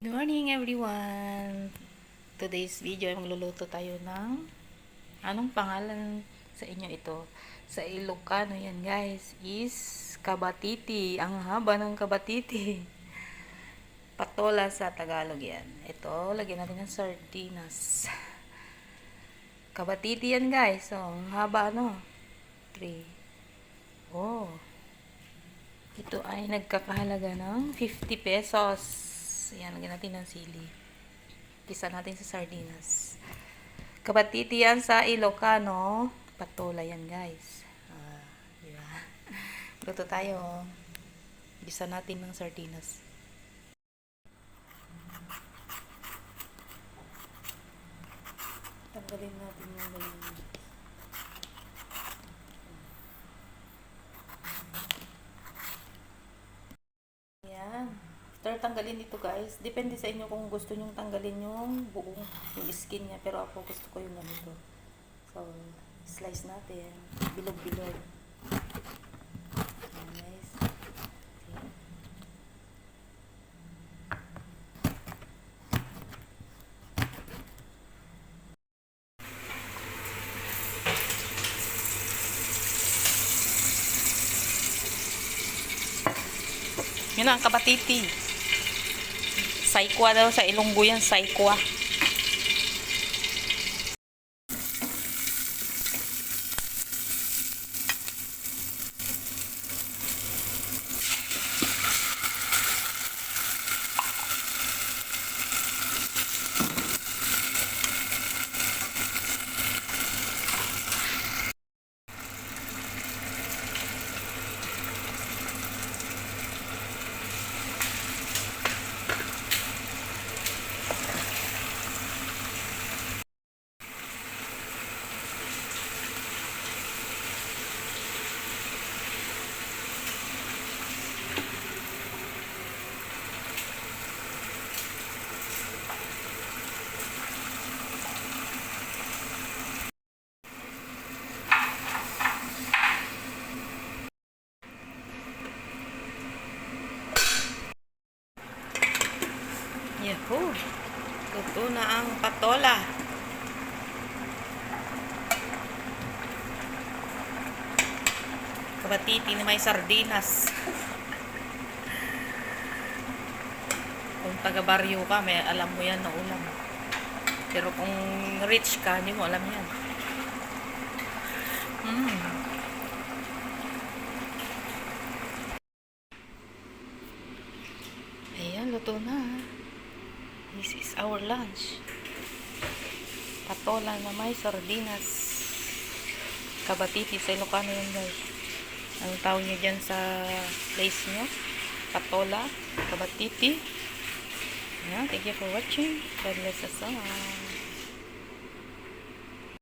Good morning everyone! Today's video ay magluluto tayo ng anong pangalan sa inyo ito? Sa Ilocano yan guys is kabatiti. Ang haba ng kabatiti. Patola sa Tagalog yan. Ito, lagyan natin ng sardinas. Kabatiti yan guys. So, ang haba no? 3. Oh. Ito ay nagkakahalaga ng 50 pesos. Ayan, lagyan natin ng sili. Kisa natin sa sardinas. Kabatiti yan sa Ilocano. Patola yan, guys. Ah, di ba? Luto tayo. Gisa natin ng sardinas. Tanggalin natin yung ganyan. Yan. After tanggalin ito guys, depende sa inyo kung gusto nyong tanggalin yung buong yung skin niya. Pero ako gusto ko yung ganito. So, slice natin. Bilog-bilog. Guys. Okay. Yun ang kabatiti. Saikwa daw sa Ilonggo yan, saikwa. Yahoo! Luto na ang patola. Kabatiti na may sardinas. Kung taga baryo ka, may alam mo yan na ulam. Pero kung rich ka, hindi mo alam yan. Mm. Ayan, luto na. This is our lunch. Patola na may sardinas. Kabatiti sa Ilocano yan guys. Anong tawag nyo dyan sa place nyo? Patola, kabatiti. Ayan, thank you for watching. God bless us all.